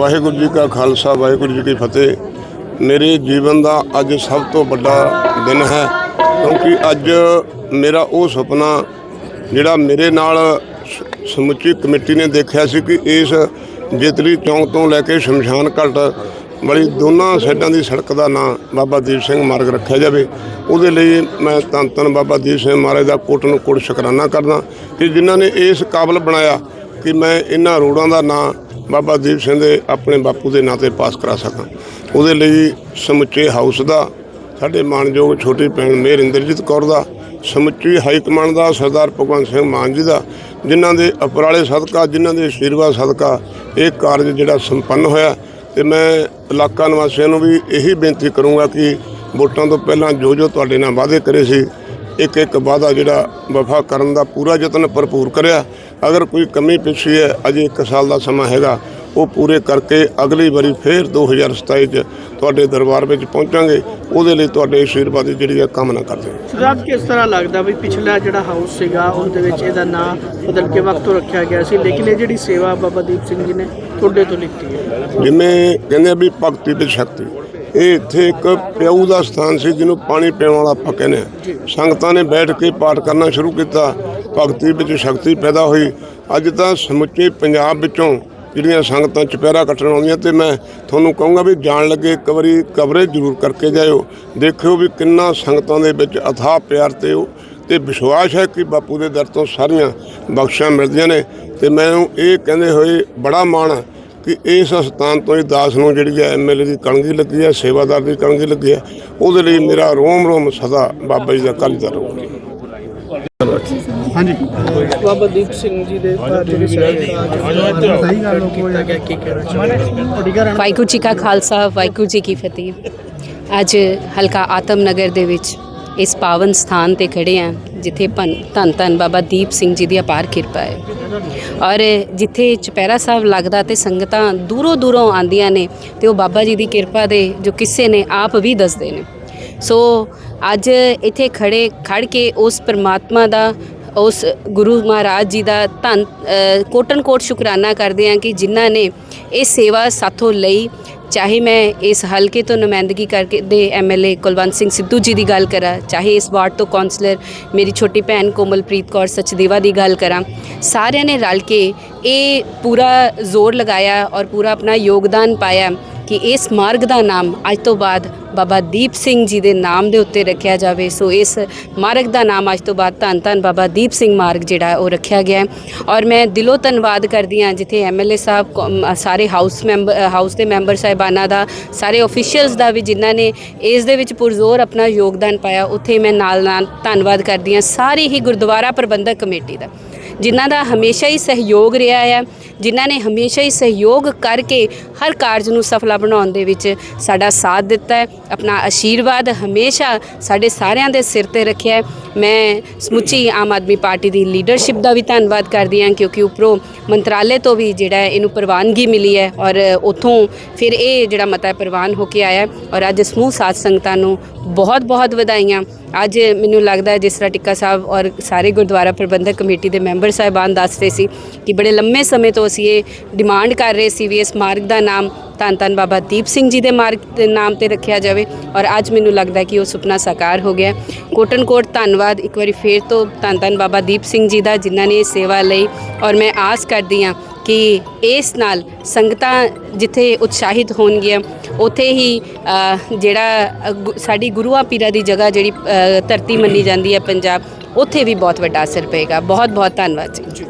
ਵਾਹਿਗੁਰੂ ਜੀ ਕਾ ਖਾਲਸਾ, ਵਾਹਿਗੁਰੂ ਜੀ ਕੀ ਫਤਿਹ। ਮੇਰੇ ਜੀਵਨ ਦਾ ਅੱਜ ਸਭ ਤੋਂ ਵੱਡਾ ਦਿਨ ਹੈ, ਕਿਉਂਕਿ ਅੱਜ ਮੇਰਾ ਉਹ ਸੁਪਨਾ ਜਿਹੜਾ ਮੇਰੇ ਨਾਲ ਸਮੁੱਚੀ ਕਮੇਟੀ ਨੇ ਦੇਖਿਆ ਸੀ ਕਿ ਇਸ ਜੇਤਲੀ ਚੌਂਕ ਤੋਂ ਲੈ ਕੇ ਸ਼ਮਸ਼ਾਨ ਘਾਟ ਵਾਲੀ ਦੋਨਾਂ ਸਾਈਡਾਂ ਦੀ ਸੜਕ ਦਾ ਨਾਂ ਬਾਬਾ ਦੀਪ ਸਿੰਘ ਮਾਰਗ ਰੱਖਿਆ ਜਾਵੇ। ਉਹਦੇ ਲਈ ਮੈਂ ਧੰਨ ਧੰਨ ਬਾਬਾ ਦੀਪ ਸਿੰਘ ਮਹਾਰਾਜ ਦਾ ਕੋਟ ਨੂੰ ਕੋਟ ਸ਼ੁਕਰਾਨਾ ਕਰਦਾ ਕਿ ਜਿਨ੍ਹਾਂ ਨੇ ਇਸ ਕਾਬਲ ਬਣਾਇਆ ਕਿ ਮੈਂ ਇਹਨਾਂ ਰੋਡਾਂ ਦਾ ਨਾਂ ਬਾਬਾ ਦੀਪ ਸਿੰਘ ਦੇ ਆਪਣੇ ਬਾਪੂ ਦੇ ਨਾਂ ਤੇ ਪਾਸ ਕਰਾ ਸਕਾਂ। ਉਹਦੇ ਲਈ ਸਮੁੱਚੇ ਹਾਊਸ ਦਾ, ਸਾਡੇ ਮਾਨਯੋਗ ਛੋਟੀ ਭੈਣ ਮੇਹਰ ਇੰਦਰਜੀਤ ਕੌਰ ਦਾ, ਸਮੁੱਚੀ ਹਾਈ ਕਮਾਂਡ ਦਾ, ਸਰਦਾਰ ਭਗਵੰਤ ਸਿੰਘ ਮਾਨ ਜੀ ਦਾ, ਜਿਨ੍ਹਾਂ ਦੇ ਉਪਰਾਲੇ ਸਦਕਾ, ਜਿਨ੍ਹਾਂ ਦੇ ਆਸ਼ੀਰਵਾਦ ਸਦਕਾ ਇਹ ਕਾਰਜ ਜਿਹੜਾ ਸੰਪੰਨ ਹੋਇਆ। ਤੇ ਮੈਂ ਇਲਾਕਾ ਨਿਵਾਸੀਆਂ ਨੂੰ ਵੀ ਇਹੀ ਬੇਨਤੀ ਕਰੂੰਗਾ ਕਿ ਵੋਟਾਂ ਤੋਂ ਪਹਿਲਾਂ ਜੋ ਜੋ ਤੁਹਾਡੇ ਨਾਲ ਵਾਅਦੇ ਕਰੇ ਸੀ ਇੱਕ ਇੱਕ ਵਾਅਦਾ ਜਿਹੜਾ ਵਫਾ ਕਰਨ ਦਾ ਪੂਰਾ ਯਤਨ ਭਰਪੂਰ ਕਰਿਆ। ਅਗਰ ਕੋਈ ਕਮੀ ਪਿੱਛੀ ਹੈ ਅਜੇ 1 ਸਾਲ ਦਾ ਸਮਾਂ ਹੈਗਾ ਉਹ ਪੂਰੇ ਕਰਕੇ ਅਗਲੀ ਵਾਰੀ ਫੇਰ 2027 ਚ ਤੁਹਾਡੇ ਦਰਬਾਰ ਵਿੱਚ ਪਹੁੰਚਾਂਗੇ। ਉਹਦੇ ਲਈ ਤੁਹਾਡੇ ਆਸ਼ੀਰਵਾਦ ਦੀ ਜਿਹੜੀ ਹੈ ਕਾਮਨਾ ਕਰਦੇ ਹਾਂ। ਸੁਜਾਤ ਕਿਸ ਤਰ੍ਹਾਂ ਲੱਗਦਾ ਵੀ ਪਿਛਲਾ ਜਿਹੜਾ ਹਾਊਸ ਸੀਗਾ ਉਹਦੇ ਵਿੱਚ ਇਹਦਾ ਨਾਂ ਬਦਲ ਕੇ ਵਕਤੋਂ ਰੱਖਿਆ ਗਿਆ ਸੀ? ਲੇਕਿਨ ਇਹ ਜਿਹੜੀ ਸੇਵਾ ਬਾਬਾ ਦੀਪ ਸਿੰਘ ਜੀ ਨੇ ਤੁਹਾਡੇ ਤੋਂ ਲਿੱਤੀ ਹੈ। ਜਿਵੇਂ ਕਹਿੰਦੇ ਵੀ ਭਗਤੀ ਤੇ ਸ਼ਕਤੀ। ਇਹ ਇੱਥੇ ਇੱਕ ਪਿਆਊ ਦਾ ਸਥਾਨ ਸੀ ਜਿਹਨੂੰ ਪਾਣੀ ਪੀਣ ਵਾਲਾ ਆਪਾਂ ਕਹਿੰਦੇ ਆ ਸੰਗਤਾਂ ਨੇ ਬੈਠ ਕੇ ਪਾਠ ਕਰਨਾ ਸ਼ੁਰੂ ਕੀਤਾ। ਭਗਤੀ ਵਿੱਚ ਸ਼ਕਤੀ ਪੈਦਾ ਹੋਈ। ਅੱਜ ਤਾਂ ਸਮੁੱਚੇ ਪੰਜਾਬ ਵਿੱਚੋਂ ਜਿਹੜੀਆਂ ਸੰਗਤਾਂ ਚੁਪਹਿਰਾ ਕੱਟਣ ਆਉਂਦੀਆਂ ਤੇ ਮੈਂ ਤੁਹਾਨੂੰ ਕਹੂੰਗਾ ਵੀ ਜਾਣ ਲੱਗੇ ਇੱਕ ਵਾਰੀ ਕਵਰੇਜ ਜ਼ਰੂਰ ਕਰਕੇ ਜਾਇਓ। ਦੇਖਿਓ ਵੀ ਕਿੰਨਾ ਸੰਗਤਾਂ ਦੇ ਵਿੱਚ ਅਥਾਹ ਪਿਆਰ ਤੇ ਉਹ ਤੇ ਵਿਸ਼ਵਾਸ ਹੈ ਕਿ ਬਾਪੂ ਦੇ ਦਰ ਤੋਂ ਸਾਰੀਆਂ ਬਖਸ਼ਾਂ ਮਿਲਦੀਆਂ ਨੇ। ਤੇ ਮੈਨੂੰ ਇਹ ਕਹਿੰਦੇ ਹੋਏ ਬੜਾ ਮਾਣ ਹੈ ਕਿ ਇਸ ਸਥਾਨ ਤੋਂ ਹੀ ਦਾਸ ਨੂੰ ਜਿਹੜੀ ਹੈ ਐਮਐਲਏ ਦੀ ਕਣਗੀ ਲੱਗੀ ਹੈ ਸੇਵਾਦਾਰ ਦੀ ਕਣਗੀ ਲੱਗੀ ਹੈ ਉਹਦੇ ਲਈ ਮੇਰਾ ਰੋਮ ਰੋਮ ਸਦਾ ਬਾਬਾ ਜੀ ਦਾ ਕੱਲਦਾ ਰਹੂਗਾ ਬਾਬਾ ਦੀਪ ਸਿੰਘ ਜੀ ਦੇ ਸਹੀ ਗੱਲ ਕੀਤਾ ਗਿਆ ਕੀ ਕਹਿਣਾ ਚਾਹੁੰਦੇ ਵਾਹਿਗੁਰੂ ਜੀ ਕਾ ਖਾਲਸਾ ਵਾਹਿਗੁਰੂ ਜੀ ਕੀ ਫਤਿਹ। ਅੱਜ ਹਲਕਾ ਆਤਮ ਨਗਰ ਦੇ ਵਿੱਚ ਇਸ ਪਾਵਨ ਸਥਾਨ ਤੇ ਖੜੇ ਆ ਜਿੱਥੇ ਭਨ- ਧੰਨ ਧੰਨ ਬਾਬਾ ਦੀਪ ਸਿੰਘ ਜੀ ਦੀ ਅਪਾਰ ਕਿਰਪਾ ਹੈ। ਔਰ ਜਿੱਥੇ ਚੁਪਹਿਰਾ ਸਾਹਿਬ ਲੱਗਦਾ ਤੇ ਸੰਗਤਾਂ ਦੂਰੋਂ ਦੂਰੋਂ ਆਂਦੀਆਂ ਨੇ ਤੇ ਉਹ ਬਾਬਾ ਜੀ ਦੀ ਕਿਰਪਾ ਦੇ ਜੋ ਕਿਸੇ ਨੇ, ਆਪ ਵੀ ਦੱਸਦੇ ਨੇ। ਸੋ ਅੱਜ ਇੱਥੇ ਖੜੇ ਖੜ ਕੇ ਉਸ ਪਰਮਾਤਮਾ ਦਾ, ਉਸ ਗੁਰੂ ਮਹਾਰਾਜ ਜੀ ਦਾ ਧੰਨ ਕੋਟਨ ਕੋਟ ਸ਼ੁਕਰਾਨਾ ਕਰਦੇ ਹਾਂ ਕਿ ਜਿਨ੍ਹਾਂ ਨੇ ਇਹ ਸੇਵਾ ਸਾਥੋਂ ਲਈ ਚਾਹੇ ਮੈਂ ਇਸ ਹਲਕੇ ਤੋਂ ਨੁਮਾਇੰਦਗੀ ਕਰਕੇ ਦੇ ਐਮਐਲਏ ਕੁਲਵੰਤ ਸਿੰਘ ਸਿੱਧੂ ਜੀ ਦੀ ਗੱਲ ਕਰਾਂ, ਚਾਹੇ ਇਸ ਵਾਰਡ ਤੋਂ ਕਾਉਂਸਲਰ ਮੇਰੀ ਛੋਟੀ ਭੈਣ ਕੋਮਲਪ੍ਰੀਤ ਕੌਰ ਸਚਦੇਵਾ ਦੀ ਗੱਲ ਕਰਾਂ, ਸਾਰਿਆਂ ਨੇ ਰਲ ਕੇ ਇਹ ਪੂਰਾ ਜ਼ੋਰ ਲਗਾਇਆ ਔਰ ਪੂਰਾ ਆਪਣਾ ਯੋਗਦਾਨ ਪਾਇਆ ਕਿ ਇਸ ਮਾਰਗ ਦਾ ਨਾਮ ਅੱਜ ਤੋਂ ਬਾਅਦ ਬਾਬਾ ਦੀਪ ਸਿੰਘ ਜੀ ਦੇ ਨਾਮ ਦੇ ਉੱਤੇ ਰੱਖਿਆ ਜਾਵੇ। ਸੋ ਇਸ ਮਾਰਗ ਦਾ ਨਾਮ ਅੱਜ ਤੋਂ ਬਾਅਦ ਧੰਨ ਧੰਨ ਬਾਬਾ ਦੀਪ ਸਿੰਘ ਮਾਰਗ ਜਿਹੜਾ ਉਹ ਰੱਖਿਆ ਗਿਆ ਔਰ ਮੈਂ ਦਿਲੋਂ ਧੰਨਵਾਦ ਕਰਦੀ ਹਾਂ ਜਿੱਥੇ ਐਮਐਲਏ ਸਾਹਿਬ, ਕੌ- ਸਾਰੇ ਹਾਊਸ ਮੈਂਬਰ ਹਾਊਸ ਦੇ ਮੈਂਬਰ ਸਾਹਿਬਾਨਾਂ ਦਾ, ਸਾਰੇ ਅਫੀਸ਼ੀਅਲਸ ਦਾ ਵੀ ਜਿਨ੍ਹਾਂ ਨੇ ਇਸ ਦੇ ਵਿੱਚ ਪੁਰਜ਼ੋਰ ਆਪਣਾ ਯੋਗਦਾਨ ਪਾਇਆ, ਉੱਥੇ ਮੈਂ ਨਾਲ ਨਾਲ ਧੰਨਵਾਦ ਕਰਦੀ ਹਾਂ ਸਾਰੇ ਹੀ ਗੁਰਦੁਆਰਾ ਪ੍ਰਬੰਧਕ ਕਮੇਟੀ ਦਾ, ਜਿਨ੍ਹਾਂ ਦਾ ਹਮੇਸ਼ਾ ਹੀ ਸਹਿਯੋਗ ਰਿਹਾ ਹੈ, ਜਿਨ੍ਹਾਂ ਨੇ ਹਮੇਸ਼ਾ ਹੀ ਸਹਿਯੋਗ ਕਰਕੇ ਹਰ ਕਾਰਜ ਨੂੰ ਸਫਲਾ ਬਣਾਉਣ ਦੇ ਵਿੱਚ ਸਾਡਾ ਸਾਥ ਦਿੱਤਾ ਹੈ। ਆਪਣਾ ਆਸ਼ੀਰਵਾਦ ਹਮੇਸ਼ਾ ਸਾਡੇ ਸਾਰਿਆਂ ਦੇ ਸਿਰ ਤੇ ਰੱਖਿਆ ਮੈਂ ਸਮੁੱਚੀ ਆਮ ਆਦਮੀ ਪਾਰਟੀ ਦੀ ਲੀਡਰਸ਼ਿਪ ਦਾ ਵੀ ਧੰਨਵਾਦ ਕਰਦੀ ਹਾਂ ਕਿਉਂਕਿ ਉੱਪਰੋਂ ਮੰਤਰਾਲੇ ਤੋਂ ਵੀ ਜਿਹੜਾ ਇਹਨੂੰ ਪ੍ਰਵਾਨਗੀ ਮਿਲੀ ਹੈ ਔਰ ਉੱਥੋਂ ਫਿਰ ਇਹ ਜਿਹੜਾ ਮਤਾ ਪ੍ਰਵਾਨ ਹੋ ਕੇ ਆਇਆ ਔਰ ਅੱਜ ਸਮੂਹ ਸਾਥ ਸੰਗਤਾਂ ਨੂੰ ਬਹੁਤ ਬਹੁਤ ਵਧਾਈਆਂ। ਅੱਜ ਮੈਨੂੰ ਲੱਗਦਾ ਹੈ ਜਿਸ ਤਰ੍ਹਾਂ ਟਿੱਕਾ ਸਾਹਿਬ ਔਰ ਸਾਰੇ ਗੁਰਦੁਆਰਾ ਪ੍ਰਬੰਧਕ ਕਮੇਟੀ ਦੇ ਮੈਂਬਰ ਸਾਹਿਬਾਨ ਦੱਸ ਰਹੇ ਸੀ ਕਿ ਬੜੇ ਲੰਮੇ ਸਮੇਂ ਤੋਂ ਅਸੀਂ ਇਹ ਡਿਮਾਂਡ ਕਰ ਰਹੇ ਸੀ ਵੀ ਇਸ ਮਾਰਗ ਦਾ ਨਾਮ ਧੰਨ ਧੰਨ ਬਾਬਾ ਦੀਪ ਸਿੰਘ ਜੀ ਦੇ ਮਾਰਗ ਦੇ ਨਾਮ ਤੇ ਰੱਖਿਆ ਜਾਵੇ ਔਰ ਅੱਜ ਮੈਨੂੰ ਲੱਗਦਾ ਕਿ ਉਹ ਸੁਪਨਾ ਸਾਕਾਰ ਹੋ ਗਿਆ। ਕੋਟਨ ਕੋਟ ਧੰਨਵਾਦ ਇੱਕ ਵਾਰੀ ਫੇਰ ਤੋਂ ਧੰਨ ਧੰਨ ਬਾਬਾ ਦੀਪ ਸਿੰਘ ਜੀ ਦਾ, ਜਿਨ੍ਹਾਂ ਨੇ ਸੇਵਾ ਲਈ ਔਰ ਮੈਂ ਆਸ ਕਰਦੀ ਹਾਂ ਕਿ ਇਸ ਨਾਲ ਸੰਗਤਾਂ ਜਿੱਥੇ ਉਤਸ਼ਾਹਿਤ ਹੋਣਗੀਆਂ, ਉੱਥੇ ਹੀ ਜਿਹੜਾ ਗੁ- ਸਾਡੀ ਗੁਰੂਆਂ ਪੀਰਾਂ ਦੀ ਜਗ੍ਹਾ ਜਿਹੜੀ ਧਰਤੀ ਮੰਨੀ ਜਾਂਦੀ ਹੈ ਪੰਜਾਬ, ਉੱਥੇ ਵੀ ਬਹੁਤ ਵੱਡਾ ਅਸਰ ਪਏਗਾ। ਬਹੁਤ ਬਹੁਤ ਧੰਨਵਾਦ ਜੀ